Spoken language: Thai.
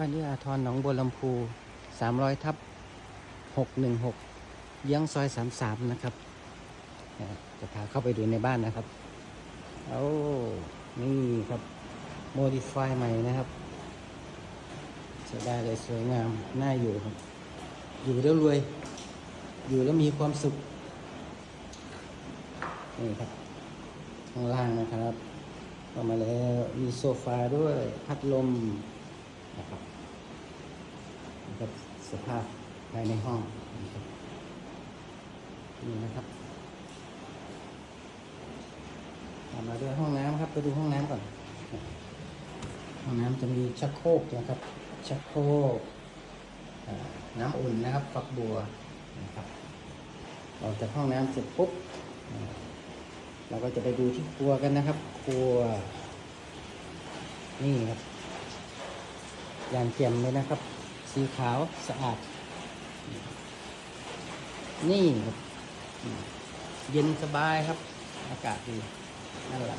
บ้านเอื้ออาทรหนองบัวลำพู300ทับ616 เยื้องซอย 33 นะครับ จะพาเข้าไปดูในบ้านนะครับเอานี่ครับ โมดิฟายใหม่นะครับใช้ได้เลยสวยงาม น่าอยู่ครับ อยู่แล้วรวย อยู่แล้วมีความสุข นี่ครับ ข้างล่างนะครับเข้ามาแล้ว มีโซฟาด้วย พัดลมนะครับ ครับสภาพภายในห้องนะครับนี่นะครับตามมาด้วยห้องน้ำครับ ไปดูห้องน้ำก่อน ห้องน้ำจะมีชักโครกนะครับ ชักโครกน้ำอุ่นนะครับฝักบัวนะครับออกจากห้องน้ำเสร็จปุ๊บเราก็จะไปดูที่ครัวกันนะครับ ครัว นี่ครับยางเจียมเลยนะครับ สีขาวสะอาด นี่เย็นสบายครับ อากาศดีน่นแหละ